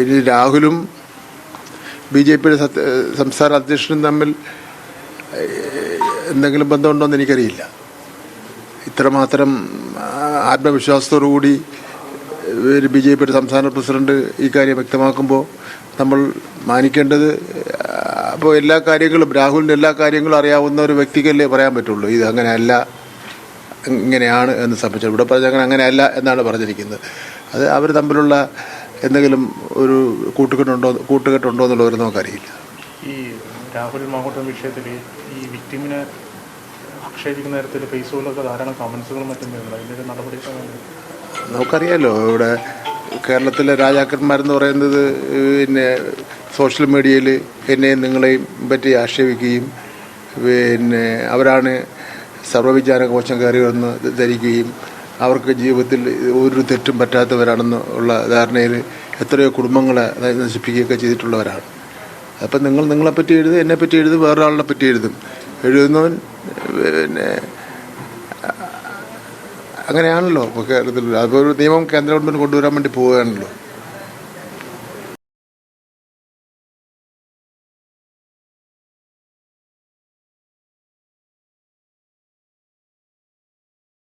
ഇനി രാഹുലും B J പിയുടെ സംസ്ഥാന അധ്യക്ഷനും തമ്മിൽ എന്തെങ്കിലും ബന്ധമുണ്ടോ എന്ന് എനിക്കറിയില്ല. ഇത്രമാത്രം ആത്മവിശ്വാസത്തോടുകൂടി ആത്മവിശ്വാസത്തോടു കൂടി ഒരു ബി ജെ പിയുടെ സംസ്ഥാന പ്രസിഡന്റ് ഈ കാര്യം വ്യക്തമാക്കുമ്പോൾ നമ്മൾ മാനിക്കേണ്ടത് അപ്പോൾ എല്ലാ കാര്യങ്ങളും രാഹുലിന്റെ എല്ലാ കാര്യങ്ങളും അറിയാവുന്ന ഒരു വ്യക്തിക്കല്ലേ പറയാൻ പറ്റുള്ളൂ. ഇത് അങ്ങനെയല്ല ഇങ്ങനെയാണ് എന്ന് സംബന്ധിച്ചു. ഇവിടെ പറഞ്ഞ അങ്ങനെ അങ്ങനെയല്ല എന്നാണ് പറഞ്ഞിരിക്കുന്നത്. അത് അവർ തമ്മിലുള്ള എന്തെങ്കിലും ഒരു കൂട്ടുകെട്ടുണ്ടോ കൂട്ടുകെട്ടുണ്ടോ എന്നുള്ളവർ നമുക്കറിയില്ല. ഈ രാഹുൽ മാഹോട്ടം വിഷയത്തിൽ ഈ വിക്ടിമിനെ ആക്ഷേപിക്കുന്ന തരത്തിൽ ഫേസ്ബുക്കിലൊക്കെ ധാരാളം കമൻസുകളും മറ്റും വരുന്നുണ്ട്. അതിന്റെ ഒരു നടപടി നമുക്കറിയാലോ ഇവിടെ കേരളത്തിലെ രാജാക്കന്മാരെന്ന് പറയുന്നത് പിന്നെ സോഷ്യൽ മീഡിയയിൽ എന്നെയും നിങ്ങളെയും പറ്റി ആക്ഷേപിക്കുകയും പിന്നെ അവരാണ് സർവവിജ്ഞാന കോശം കയറിയതെന്ന് ധരിക്കുകയും അവർക്ക് ജീവിതത്തിൽ ഒരു തെറ്റും പറ്റാത്തവരാണെന്ന് ഉള്ള ധാരണയിൽ എത്രയോ കുടുംബങ്ങളെ നശിപ്പിക്കുകയൊക്കെ ചെയ്തിട്ടുള്ളവരാണ്. അപ്പം നിങ്ങൾ നിങ്ങളെപ്പറ്റി എഴുതും എന്നെപ്പറ്റി എഴുതും വേറൊരാളിനെ പറ്റി എഴുതും. എഴുതുന്നവൻ പിന്നെ അങ്ങനെയാണല്ലോ കേരളത്തിൽ അപ്പോൾ ഒരു നിയമം കേന്ദ്ര ഗവൺമെന്റ് കൊണ്ടുവരാൻ വേണ്ടി പോവുകയാണല്ലോ.